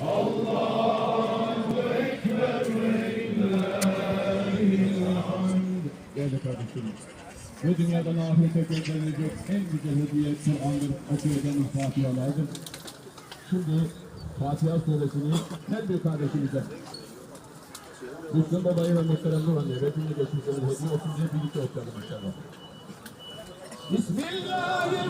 Değerli kardeşlerim, bu dünyadan ahirete gönderilecek en güzel hediye Kur'an'dır, Atölye'den Fatiha'lardır. Şimdi Fatiha suresini her bir kardeşimize Müslüm Baba'yı ve Muhterem Nur Anne'ye ve dinle geçmişlerin hediye olsun diye birlikte okuyalım inşallah. Bismillahirrahmanirrahim.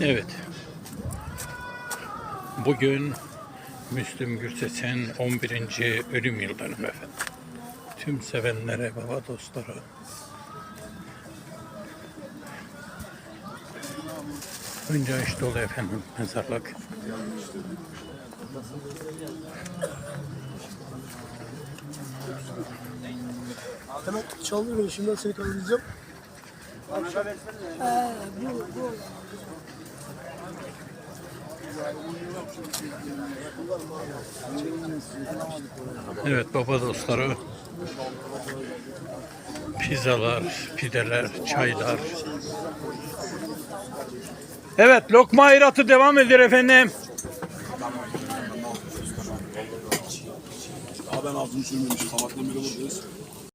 Evet. Bugün Müslüm Gürses'in 11. ölüm yıl dönümü efendim. Tüm sevenlere, baba dostlara. Önce aç dolu efendim mezarlık. Hemen çalıyor beni şimdi seni kaydedeceğim. Evet baba dostları. Pizzalar, pideler, çaylar. Evet lokma hayratı devam ediyor efendim. Daha ben ağzımı sürmemişim. Sabahtan beri buradayız.